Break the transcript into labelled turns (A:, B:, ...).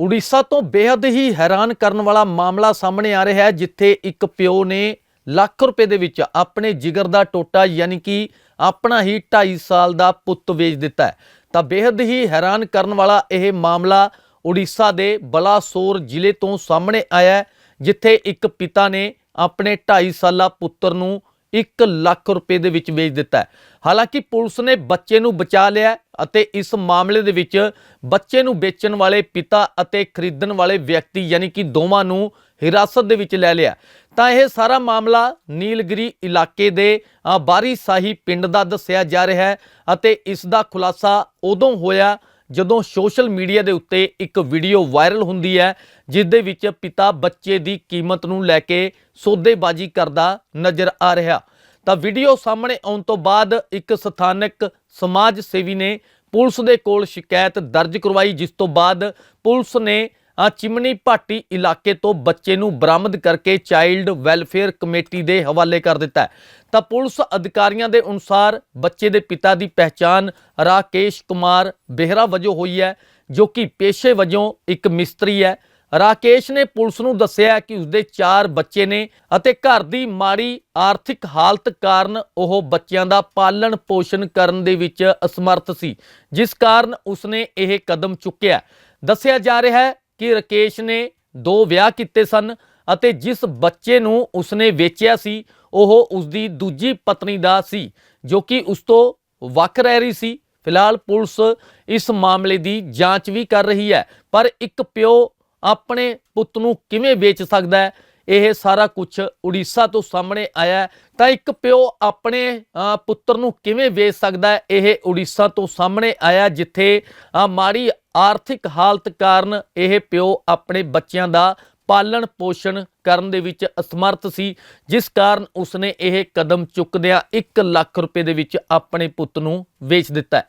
A: ਉੜੀਸਾ ਤੋਂ ਬੇहद ਹੀ ਹੈਰਾਨ ਕਰਨ ਵਾਲਾ ਮਾਮਲਾ ਸਾਹਮਣੇ ਆ ਰਿਹਾ ਹੈ, ਜਿੱਥੇ ਇੱਕ ਪਿਓ ਨੇ ਲੱਖ ਰੁਪਏ ਦੇ ਵਿੱਚ ਆਪਣੇ ਜਿਗਰ ਦਾ ਟੋਟਾ ਯਾਨੀ ਕਿ ਆਪਣਾ ਹੀ 2.5 ਸਾਲ ਦਾ ਪੁੱਤ ਵੇਚ ਦਿੱਤਾ ਹੈ। ਤਾਂ ਬੇहद ਹੀ ਹੈਰਾਨ ਕਰਨ ਵਾਲਾ ਇਹ ਮਾਮਲਾ ਉੜੀਸਾ ਦੇ ਬਲਾਸੋਰ ਜ਼ਿਲ੍ਹੇ ਤੋਂ ਸਾਹਮਣੇ ਆਇਆ ਜਿੱਥੇ ਇੱਕ ਪਿਤਾ ਨੇ ਆਪਣੇ 2.5 ਸਾਲਾ ਪੁੱਤਰ ਨੂੰ 1 ਲੱਖ ਰੁਪਏ ਦੇ ਵਿੱਚ ਵੇਚ ਦਿੱਤਾ ਹਾਲਾਂਕਿ ਪੁਲਿਸ ਨੇ ਬੱਚੇ ਨੂੰ ਬਚਾ ਲਿਆ ਅਤੇ ਇਸ ਮਾਮਲੇ ਦੇ ਵਿੱਚ ਬੱਚੇ ਨੂੰ ਵੇਚਣ ਵਾਲੇ ਪਿਤਾ ਅਤੇ ਖਰੀਦਣ ਵਾਲੇ ਵਿਅਕਤੀ ਯਾਨੀ ਕਿ ਦੋਵਾਂ ਨੂੰ ਹਿਰਾਸਤ ਦੇ ਵਿੱਚ ਲੈ ਲਿਆ ਤਾਂ ਇਹ ਸਾਰਾ ਮਾਮਲਾ ਨੀਲਗਿਰੀ ਇਲਾਕੇ ਦੇ ਅ, ਬਾਰੀ ਸਾਹੀ ਪਿੰਡ ਦਾ ਦੱਸਿਆ ਜਾ ਰਿਹਾ ਹੈ ਅਤੇ ਇਸ ਦਾ ਖੁਲਾਸਾ ਉਦੋਂ ਹੋਇਆ ਜਦੋਂ ਸੋਸ਼ਲ ਮੀਡੀਆ ਦੇ ਉੱਤੇ ਇੱਕ ਵੀਡੀਓ ਵਾਇਰਲ ਹੁੰਦੀ ਹੈ ਜਿਸ ਦੇ ਵਿੱਚ ਪਿਤਾ ਬੱਚੇ ਦੀ ਕੀਮਤ ਨੂੰ ਲੈ ਕੇ ਸੌਦੇਬਾਜ਼ੀ ਕਰਦਾ ਨਜ਼ਰ ਆ ਰਿਹਾ। ਤਾਂ ਵੀਡੀਓ ਸਾਹਮਣੇ ਆਉਣ ਤੋਂ ਬਾਅਦ ਇੱਕ ਸਥਾਨਕ ਸਮਾਜ ਸੇਵੀ ਨੇ ਪੁਲਿਸ ਦੇ ਕੋਲ ਸ਼ਿਕਾਇਤ ਦਰਜ ਕਰਵਾਈ, ਜਿਸ ਤੋਂ ਬਾਅਦ ਪੁਲਿਸ ਨੇ ਚਿਮਨੀ ਭਾਟੀ ਇਲਾਕੇ ਤੋਂ ਬੱਚੇ ਨੂੰ ਬਰਾਮਦ ਕਰਕੇ ਚਾਈਲਡ ਵੈਲਫੇਅਰ ਕਮੇਟੀ ਦੇ ਹਵਾਲੇ ਕਰ ਦਿੱਤਾ ਤਾਂ ਪੁਲਿਸ ਅਧਿਕਾਰੀਆਂ ਦੇ ਅਨੁਸਾਰ ਬੱਚੇ ਦੇ ਪਿਤਾ ਦੀ ਪਹਿਚਾਣ ਰਾਕੇਸ਼ ਕੁਮਾਰ ਬਹਿਰਾ ਵਜੋਂ ਹੋਈ ਹੈ, ਜੋ ਕਿ ਪੇਸ਼ੇ ਵਜੋਂ ਇੱਕ ਮਿਸਤਰੀ ਹੈ। ਰਾਕੇਸ਼ ਨੇ ਪੁਲਿਸ ਨੂੰ ਦੱਸਿਆ ਕਿ ਉਸਦੇ 4 ਬੱਚੇ ਨੇ ਅਤੇ ਘਰ ਦੀ ਮਾੜੀ ਆਰਥਿਕ ਹਾਲਤ ਕਾਰਨ ਉਹ ਬੱਚਿਆਂ ਦਾ ਪਾਲਣ ਪੋਸ਼ਣ ਕਰਨ ਦੇ ਵਿੱਚ ਅਸਮਰਥ ਸੀ, ਜਿਸ ਕਾਰਨ ਉਸਨੇ ਇਹ ਕਦਮ ਚੁੱਕਿਆ ਦੱਸਿਆ ਜਾ ਰਿਹਾ ਹੈ ਕਿ ਰਾਕੇਸ਼ ਨੇ ਦੋ ਵਿਆਹ ਕੀਤੇ ਸਨ ਅਤੇ ਜਿਸ ਬੱਚੇ ਨੂੰ ਉਸਨੇ ਵੇਚਿਆ ਸੀ, ਉਹ ਉਸਦੀ ਦੂਜੀ ਪਤਨੀ ਦਾ ਸੀ, ਜੋ ਕਿ ਉਸ ਤੋਂ ਵੱਖ ਰਹਿ ਰਹੀ ਸੀ। ਫਿਲਹਾਲ ਪੁਲਿਸ ਇਸ ਮਾਮਲੇ ਦੀ ਜਾਂਚ ਵੀ ਕਰ ਰਹੀ ਹੈ, ਪਰ ਇੱਕ ਪਿਓ ਆਪਣੇ ਪੁੱਤ ਨੂੰ ਕਿਵੇਂ ਵੇਚ ਸਕਦਾ ਹੈ, ਇਹ ਸਾਰਾ ਕੁਝ ਉੜੀਸਾ ਤੋਂ ਸਾਹਮਣੇ ਆਇਆ ਤਾਂ ਇੱਕ ਪਿਓ ਆਪਣੇ ਪੁੱਤਰ ਨੂੰ ਕਿਵੇਂ ਵੇਚ ਸਕਦਾ ਇਹ ਉੜੀਸਾ ਤੋਂ ਸਾਹਮਣੇ ਆਇਆ, ਜਿੱਥੇ ਮਾੜੀ ਆਰਥਿਕ ਹਾਲਤ ਕਾਰਨ ਇਹ ਪਿਓ ਆਪਣੇ ਬੱਚਿਆਂ ਦਾ ਪਾਲਣ ਪੋਸ਼ਣ ਕਰਨ ਦੇ ਵਿੱਚ ਅਸਮਰਥ ਸੀ, ਜਿਸ ਕਾਰਨ ਉਸਨੇ ਇਹ ਕਦਮ ਚੁੱਕਦਿਆਂ 1 ਲੱਖ ਰੁਪਏ ਦੇ ਵਿੱਚ ਆਪਣੇ ਪੁੱਤ ਨੂੰ ਵੇਚ ਦਿੱਤਾ